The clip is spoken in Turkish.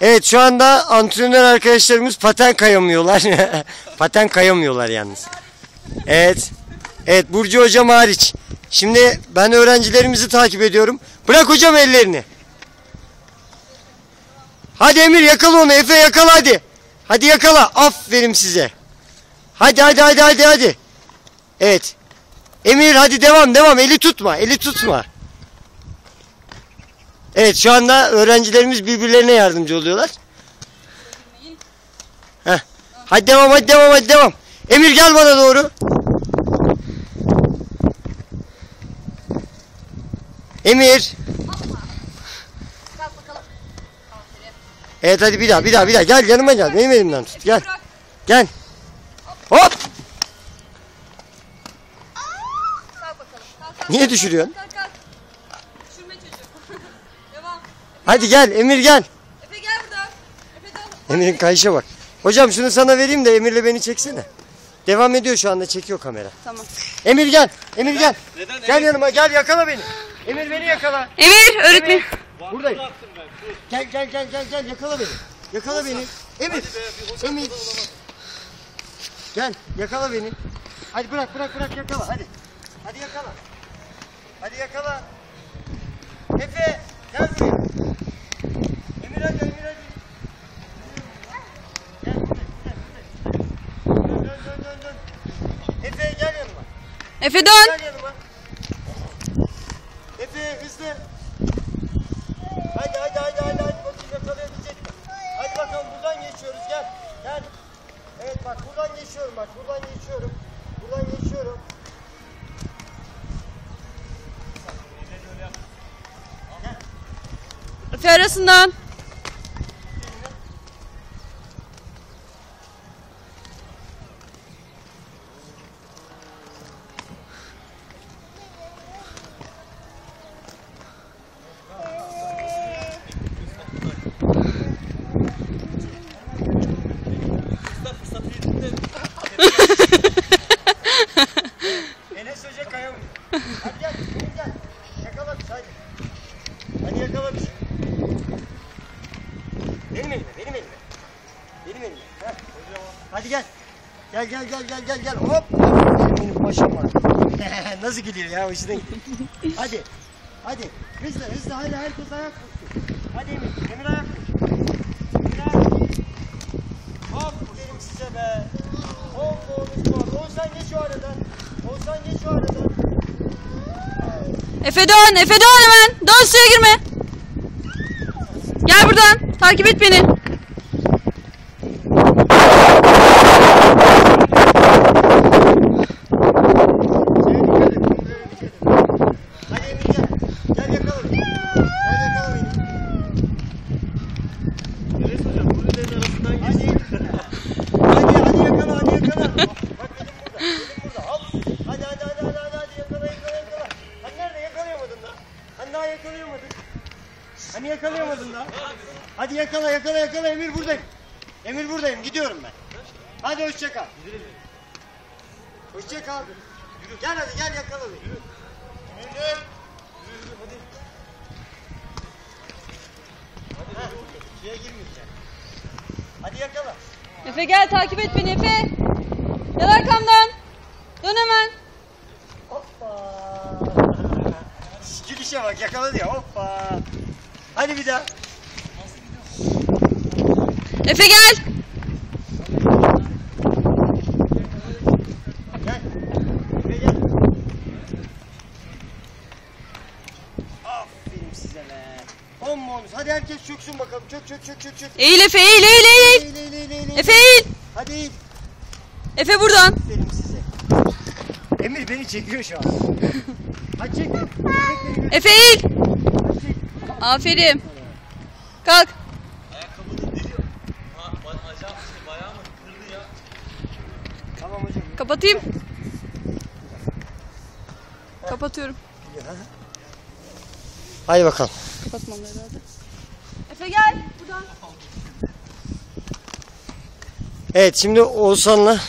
Evet şu anda antrenör arkadaşlarımız paten kayamıyorlar. paten kayamıyorlar yalnız. Evet. Evet Burcu hocam hariç. Şimdi ben öğrencilerimizi takip ediyorum. Bırak hocam ellerini. Hadi Emir yakala onu. Efe yakala hadi. Hadi yakala. Aferin size. Hadi hadi hadi hadi hadi. Evet. Emir hadi devam devam. Eli tutma. Eli tutma. Evet şu anda öğrencilerimiz birbirlerine yardımcı oluyorlar. Heh. Hadi devam hadi devam hadi devam. Emir gel bana doğru. Emir. Evet hadi bir daha bir daha bir daha gel yanıma gel. Benim elimden tut gel. Gel. Hop. Niye düşürüyorsun? Kalk kalk. Düşürme çocuğu. Devam. Hadi gel Emir gel. Efe gel buradan. Emir'in kayışa bak. Hocam şunu sana vereyim de Emir'le beni çeksene. Devam ediyor şu anda çekiyor kamera. Tamam. Emir gel. Emir gel. Neden? Gel yanıma gel yakala beni. Emir beni yakala. Emir öğretmen. Buradayım. Gel gel gel gel gel yakala beni. Yakala beni. Emir. Emir. Gel yakala beni. Hadi bırak bırak bırak yakala hadi. Hadi yakala. Hadi yakala. Efe gel buraya. Emir hadi Emir hadi. Gel buraya, buraya, buraya. Dön dön dön dön. Efe gel yanıma. Efe dön. Efe hızlı. Hadi hadi hadi hadi hadi bakayım yakalayabilecek mi? Hadi bakalım buradan geçiyoruz gel. Gel. Evet bak buradan geçiyorum bak buradan geçiyorum. Buradan geçiyorum. Efe arasından. Enes Hoca kayamıyor. Hadi gel Emir gel. Yakala bizi hadi. Hadi yakala bizi. Benim elime benim elime. Benim elime. Heh. Hadi gel. Gel gel gel gel gel gel. Hop. Benim başım var. Nasıl gidiyor ya hoşuna gidiyor. Hadi. Hadi. Hızlı hızlı hadi herkes ayak vursun. Hadi Emir. Emir ayak vur. Emir ayak vur. Hop derim size be. Hop olmuş bu. Oğuzhan geç şu aradan. Oğuzhan geç şu aradan. Efe dön. Efe dön hemen. Dön suya girme. Gel buradan. Takip et beni. Şeye dikkat et. Şuraya dikkat et. Hadi Emir gel. Gel yakala beni. Gel yakala beni. Enes hocam kulenin arasından Hadi. hadi hadi yakala hadi yakala. Bak benim burada. Benim burada. Hop. Hadi hadi hadi hadi hadi, hadi yakala yakala yakala. Hani nerede yakalayamadın da? Hani daha yakalayamadın? Hani yakalayamadın da? Hadi yakala yakala yakala Emir buradayım. Emir buradayım gidiyorum ben. Hadi hoşça kal. Hoşça kal. Gel hadi gel yakala beni. Yürü. Heh, Suya girmeyeceğim. Hadi yakala. Efe gel takip et beni Efe. Gel arkamdan. Dön hemen. Hoppa. Gülüşe bak yakaladı ya hoppa. Hadi bir daha. Efe gel. Gel. Buraya gel. Aferin size be. On bonus. Hadi herkes çöksün bakalım. Çök çök çök çök çök. Eğil Efe eğil eğil eğil. Eğil eğil eğil eğil. Efe eğil. Hadi eğil. Efe buradan. Aferin size. Emir beni çekiyor şu an. Hadi çek. Efe eğil. Aferin. Kalk. Kapatayım. Kapatıyorum. Hadi bakalım. Kapatmam herhalde. Efe gel. Buradan. Evet şimdi Oğuzhan'la